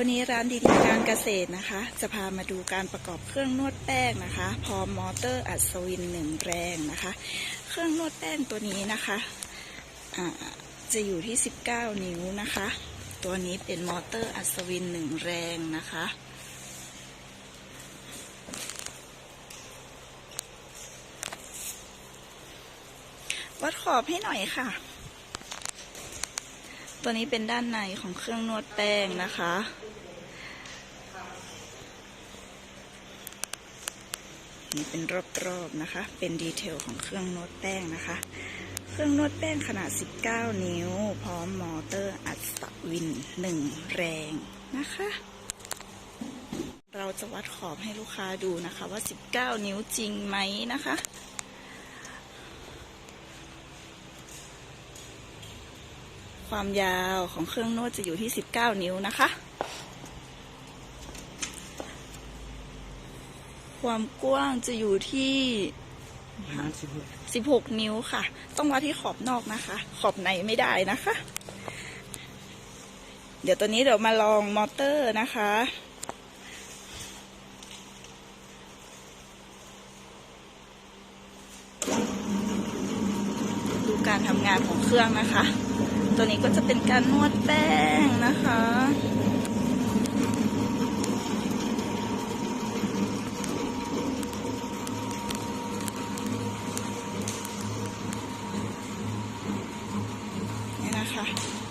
วันนี้ร้านดีๆการเกษตรนะคะ จะพามาดูการประกอบเครื่องนวดแป้งนะคะ พร้อมมอเตอร์อัศวินหนึ่งแรงนะคะ เครื่องนวดแป้งตัวนี้นะคะอ่าจะอยู่ที่ 19 นิ้วนะคะ ตัวนี้เป็นมอเตอร์อัศวินหนึ่งแรงนะคะวัดขอบให้หน่อยค่ะ ตัวนี้เป็นด้านในของเครื่องนวดแป้งนะคะ นี่เป็นรอบๆนะคะ เป็นดีเทลของเครื่องนวดแป้งนะคะ เครื่องนวดแป้งขนาด 19 นิ้ว พร้อมมอเตอร์อัดสวิน 1 แรงนะคะ เราจะวัดขอบให้ลูกค้าดูนะคะว่า 19 นิ้วจริงไหมนะคะความยาวของเครื่องนวดจะอยู่ที่ 19 นิ้วนะคะ ความกว้างจะอยู่ที่สิบหก16นิ้วค่ะ ต้องวัดที่ขอบนอกนะคะ ขอบในไม่ได้นะคะ เดี๋ยวตัวนี้เดี๋ยวมาลองมอเตอร์นะคะดูการทำงานของเครื่องนะคะ ตัวนี้ก็จะเป็นการนวดแป้งนะคะ Okay.